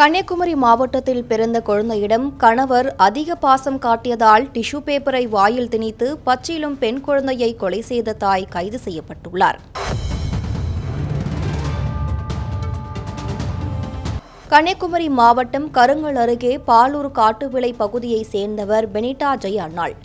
கன்னியாகுமரி மாவட்டத்தில் பிறந்த குழந்தையிடம் கணவர் அதிக பாசம் காட்டியதால் டிஷ்யூ பேப்பரை வாயில் திணித்து பச்சிலும் பெண் குழந்தையை கொலை செய்த தாய் கைது செய்யப்பட்டுள்ளார். கன்னியாகுமரி மாவட்டம் கருங்கல் அருகே பாலூர் காட்டுவிளை பகுதியைச் சேர்ந்தவர் பெனிட்டா ஜெய் அன்னாள்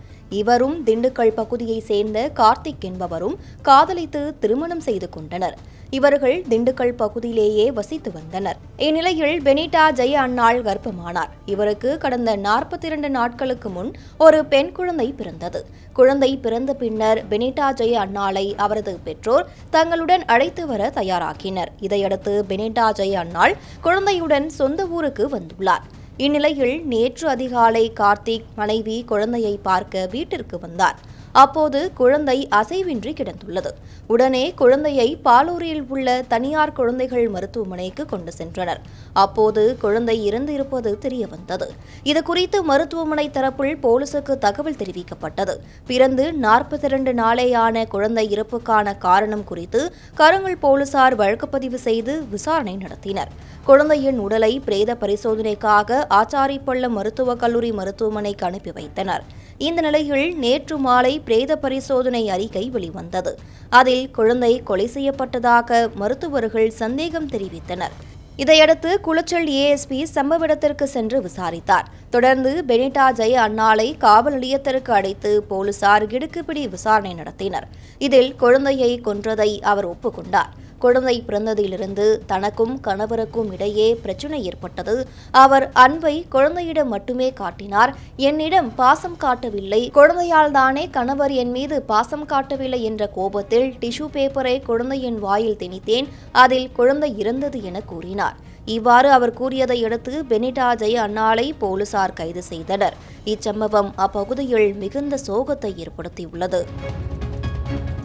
இவரும் திண்டுக்கல் பகுதியைச் சேர்ந்த கார்த்திக் என்பவரும் காதலித்து திருமணம் செய்து கொண்டனர். இவர்கள் திண்டுக்கல் பகுதியிலேயே வசித்து வந்தனர். இந்நிலையில் பெனிட்டா ஜெய அன்னாள் கர்ப்பமானார். இவருக்கு கடந்த நாற்பத்தி இரண்டு நாட்களுக்கு முன் ஒரு பெண் குழந்தை பிறந்தது. குழந்தை பிறந்த பின்னர் பெனிட்டா ஜெய அன்னாளை அவரது பெற்றோர் தங்களுடன் அழைத்து வர தயாராக்கினர் இதையடுத்து பெனிட்டா ஜெய அன்னாள் குழந்தையுடன் சொந்த ஊருக்கு வந்துள்ளார். இந்நிலையில் நேற்று அதிகாலை கார்த்திக் மனைவி குழந்தையை பார்க்க வீட்டிற்கு வந்தார். அப்போது குழந்தை அசைவின்றி கிடந்துள்ளது. உடனே குழந்தையை பாலூரில் உள்ள தனியார் குழந்தைகள் மருத்துவமனைக்கு கொண்டு சென்றனர். அப்போது குழந்தை இறந்து இருப்பது தெரியவந்தது. இது குறித்து மருத்துவமனை தரப்பில் போலீசுக்கு தகவல் தெரிவிக்கப்பட்டது. பிறந்து நாற்பத்தி இரண்டு நாளேயான குழந்தை இறப்புக்கான காரணம் குறித்து கருங்கல் போலீசார் வழக்குப்பதிவு செய்து விசாரணை நடத்தினர். குழந்தையின் உடலை பிரேத பரிசோதனைக்காக ஆச்சாரிப்பள்ளம் மருத்துவக் கல்லூரி மருத்துவமனைக்கு அனுப்பி வைத்தனர். இந்த நிலையில் நேற்று மாலை பிரேத பரிசோதனை அறிக்கை வெளிவந்தது. அதில் குழந்தை கொலை செய்யப்பட்டதாக மருத்துவர்கள் சந்தேகம் தெரிவித்தனர். இதையடுத்து குளச்சல் ஏஎஸ்பி சம்பவ இடத்திற்கு சென்று விசாரித்தார். தொடர்ந்து பெனிட்டா ஜெய அன்னாலை காவல் நிலையத்திற்கு அழைத்து போலீசார் கிடுக்குப்பிடி விசாரணை நடத்தினர். இதில் குழந்தையை கொன்றதை அவர் ஒப்புக்கொண்டார். குழந்தை பிறந்ததிலிருந்து தனக்கும் கணவருக்கும் இடையே பிரச்சனை ஏற்பட்டது. அவர் அன்பை குழந்தையிடம் மட்டுமே காட்டினார். என்னிடம் பாசம் காட்டவில்லை. குழந்தையால் தானே கணவர் என் மீது பாசம் காட்டவில்லை என்ற கோபத்தில் டிஷ்யூ பேப்பரை குழந்தையின் வாயில் திணித்தேன். அதில் குழந்தை இறந்தது என கூறினார். இவ்வாறு அவர் கூறியதை அடுத்து பெனிடா ஜெய அன்னாலை போலீசார் கைது செய்தனர். இச்சம்பவம் அப்பகுதியில் மிகுந்த சோகத்தை ஏற்படுத்தியுள்ளது.